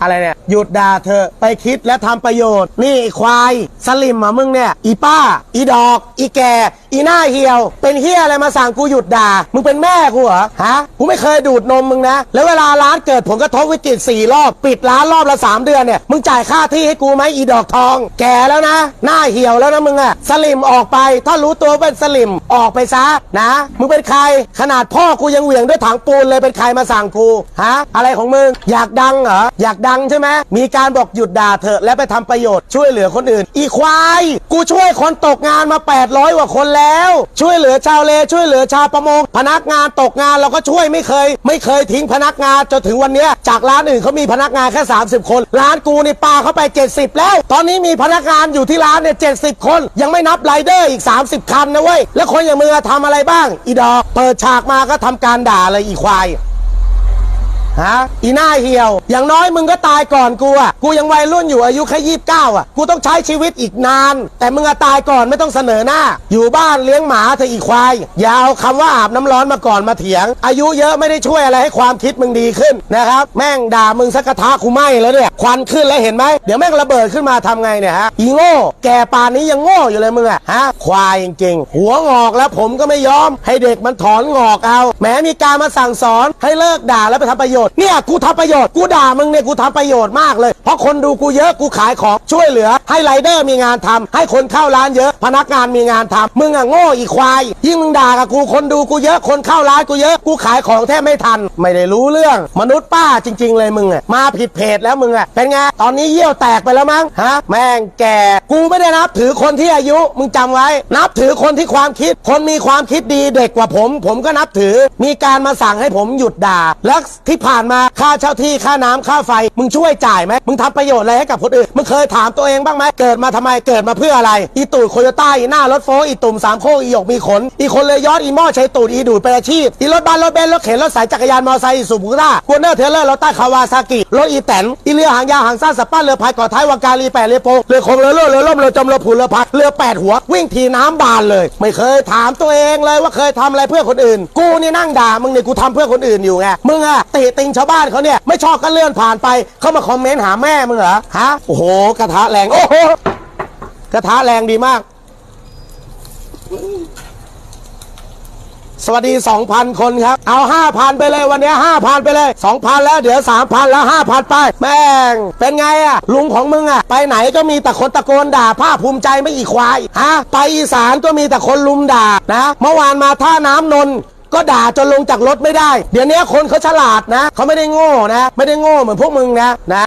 อะไรเนี่ย หยุดด่าเธอไปคิดและทำประโยชน์ นี่ไอ้ควาย สลิมอะมึงเนี่ย อีป้า อีดอก อีแกอีหน้าเหี่ยว เป็นเฮียอะไรมาสั่งกูหยุดด่า มึงเป็นแม่กูเหรอ ฮะ กูไม่เคยดูดนมมึงนะ แล้วเวลาร้านเกิดผลกระทบวิกฤตสี่รอบ ปิดร้านรอบละสามเดือนเนี่ย มึงจ่ายค่าที่ให้กูไหมอีดอกทอง แก่แล้วนะ หน้าเหี่ยวแล้วนะมึงอะสลิมออกไป ถ้ารู้ตัวเป็นสลิมออกไปซะนะ มึงเป็นใคร ขนาดพ่อกูยังเหวี่ยงด้วยถังปูนเลยเป็นใครมาสั่งกู ฮะ อะไรของมึง อยากดังเหรอ อยากดังใช่ไหมมีการบอกหยุดด่าเถอะและไปทำประโยชน์ช่วยเหลือคนอื่น อีควาย กูช่วยคนตกงานมา 800กว่าคนแล้ว ช่วยเหลือชาวเลช่วยเหลือชาวประมง พนักงานตกงานเราก็ช่วยไม่เคย ไม่เคยทิ้งพนักงานจนถึงวันนี้จากร้านอื่นเขามีพนักงานแค่ 30 คน ร้านกูนี่ปาเข้าไป 70 แล้ว ตอนนี้มีพนักงานอยู่ที่ร้านเนี่ย70คน ยังไม่นับไรเดอร์อีก 30 คันนะเว้ยแล้วคนอย่างมึงอทำอะไรบ้าง อีดอกเปิดฉากมาก็ทำการด่าเลยอีควาย ฮะอีหน้าเหี่ยว อย่างน้อยมึงก็ตายก่อนกูอะ กูยังวัยรุ่นอยู่อายุแค่ยี่สิบเก้าอะ กูต้องใช้ชีวิตอีกนาน แต่มึงอะตายก่อนไม่ต้องเสนอหน้า อยู่บ้านเลี้ยงหมาเธอะอีควาย อย่าเอาคำว่าอาบน้ำร้อนมาก่อนมาเถียง อายุเยอะไม่ได้ช่วยอะไรให้ความคิดมึงดีขึ้นนะครับ แม่งด่ามึงสักกระทะกูไหม้แล้วเนี่ย ควันขึ้นแล้วเห็นไหม เดี๋ยวแม่งระเบิดขึ้นมาทำไงเนี่ยฮะ อีโง่ แกป่านนี้ยังโง่อยู่เลยมึงอะฮะ ควายจริงๆ หัวงอกแล้วผมก็ไม่ยอม ให้เด็กมันถอนงอกเอา แม้มีการมาสั่งสอนให้เลิกด่าแล้วไปทำประโยชน์เนี่ยกูทำประโยชน์กูด่ามึงเนี่ยกูทำประโยชน์มากเลย เพราะคนดูกูเยอะกูขายของช่วยเหลือ ให้ไรเดอร์มีงานทำให้คนเข้าร้านเยอะ พนักงานมีงานทำมึงอะโง่อีควายยิ่งมึงด่ากับกูคนดูกูเยอะคนเข้าร้านกูเยอะกูขายของแทบไม่ทัน ไม่ได้รู้เรื่อง มนุษย์ป้าจริง ๆ เลยมึงอะมาผิดเพจแล้วมึงอะเป็นไงตอนนี้เยี่ยวแตกไปแล้วมั้งฮะแม่งแก่กูไม่ได้นับถือคนที่อายุมึงจำไว้ นับถือคนที่ความคิด คนมีความคิดดีเด็กกว่าผม ผมก็นับถือมีการมาสั่งให้ผมหยุดด่าแล้วที่ผ่านมาค่าเช่าที่ค่าน้ำค่าไฟ มึงช่วยจ่ายไหมมึงทำประโยชน์อะไรให้กับคนอื่นมึงเคยถามตัวเองบ้างไหมเกิดมาทำไมเกิดมาเพื่ออะไร อีตูดโคโยต้าอีหน้ารถโฟอีตุ่มสามโคกอีหยกมีขน อีคนเลยยอดอีหม้อใช้ตูดอีดูดเป็นอาชีพอีรถบ้านรถเบนซ์รถเข็นรถสายจักรยานมอเตอร์ไซค์อีสุบุต้ากัวเนอร์เทเลอร์รถใต้คาวาซากิรถอีแตนอีเรือหางยาวหางสั้นสป้าเรือพายก่อท้ายวางการีแปดเรือโปงเรือคงเรือเรือเรือล่มเรือจมเรือผูเรือพักเรือแปดหัว วิ่งทีน้ำบานเลย ไม่เคยถามตัวเองเลยว่าเคยทำอะไรเพื่อคนอื่น กูนี่นั่งด่ามึงเนี่ยกูทำเพื่อคนอื่นอยู่ไงมึงอะติติงชาวบ้านเขาเนี่ยไม่ชอบก็เลื่อนผ่านไปเข้ามาคอมเมนต์หาแม่มึงเหรอฮะโอ้โหกระทะแรงโอ้โหกระทะแรงดีมาก สวัสดี 2,000 คนครับ เอา 5,000 ไปเลยวันนี้ 5,000 ไปเลย 2,000 แล้วเดี๋ยว 3,000 แล้ว 5,000 ไป แม่ง เป็นไงอะลุงของมึงอะไปไหนก็มีแต่คนตะโกนด่าภาคภูมิใจไม่อีควายฮะไปอีสานก็มีแต่คนลุมด่านะ เมื่อวานมาท่าน้ำนนท์ ก็ด่าจนลงจากรถไม่ได้ เดี๋ยวนี้คนเขาฉลาดนะ เขาไม่ได้โง่นะ ไม่ได้โง่เหมือนพวกมึงนะนะ